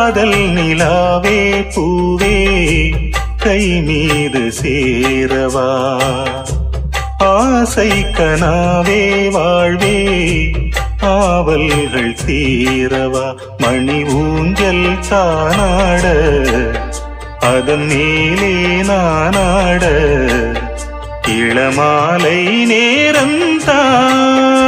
காதல் நிலாவே பூவே கை மீது சேரவா? ஆசை கனாவே வாழ்வே ஆவல்கள் தீரவா மணி ஊஞ்சல் தானாட அதன் மேலே நானாட இளமாலை நேரம்தான்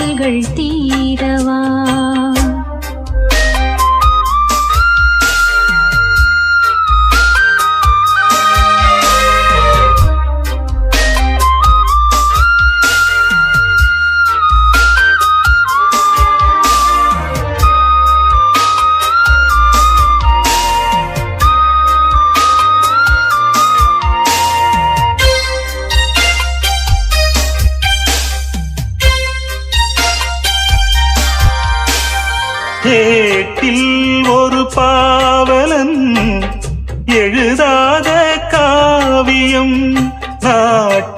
ஆவல்கள் தீரவா? பாவலன் எழுதாத காவியம் நாட்டு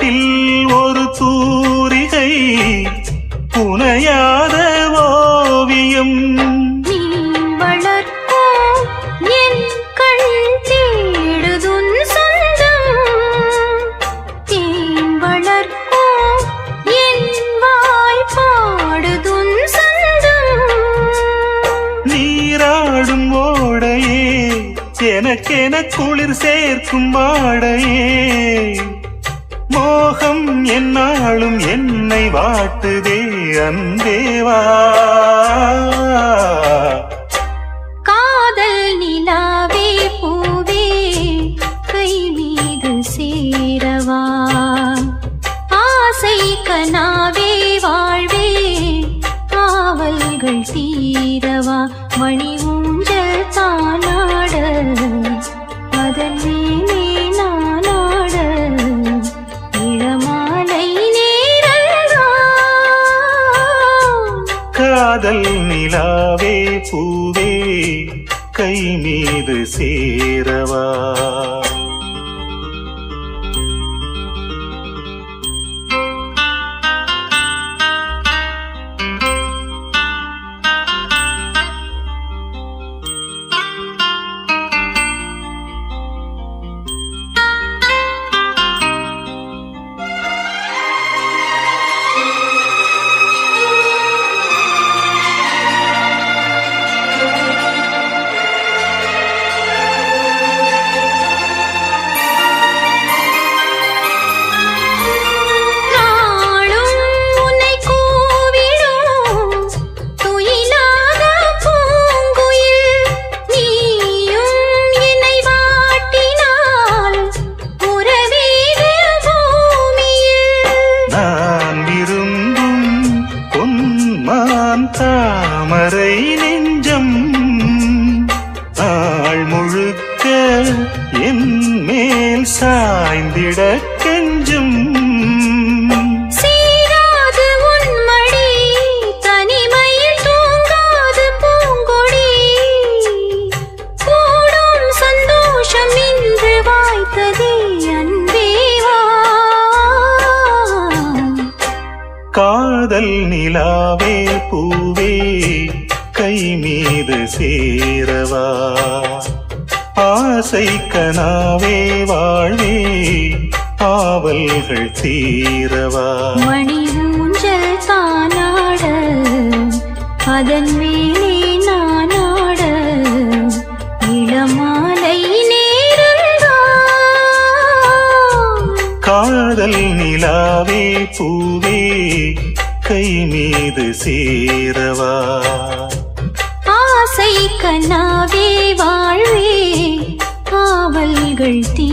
எனக்கென குளிர் சேர்க்கும் வாடையே. மோகம் என்னாலும் என்னை வாட்டுதே அன்பேவா. காதல் நிலாவே பூவே கை மீது சேரவா. ஆசை கனாவே வாழ்வே காவல்கள் தீரவா. மணி காதல் நிலாவே பூவே கை மீது சேரவா? தாமரை நெஞ்சம் நாள் முழுக்க என் மேல் சாய்ந்திட கெஞ்சும். சீராது உன் மடி மீது சேரவா? ஆசை கனாவே வாழ்வே ஆவல்கள் தீரவா? மணி ஊஞ்சல் தானாட அதன் மேலே நானாட இளமாலை காதல் நிலாவே பூவே கை மீது சேரவா? ஆசை வாழ்வே காவல்கள் தீ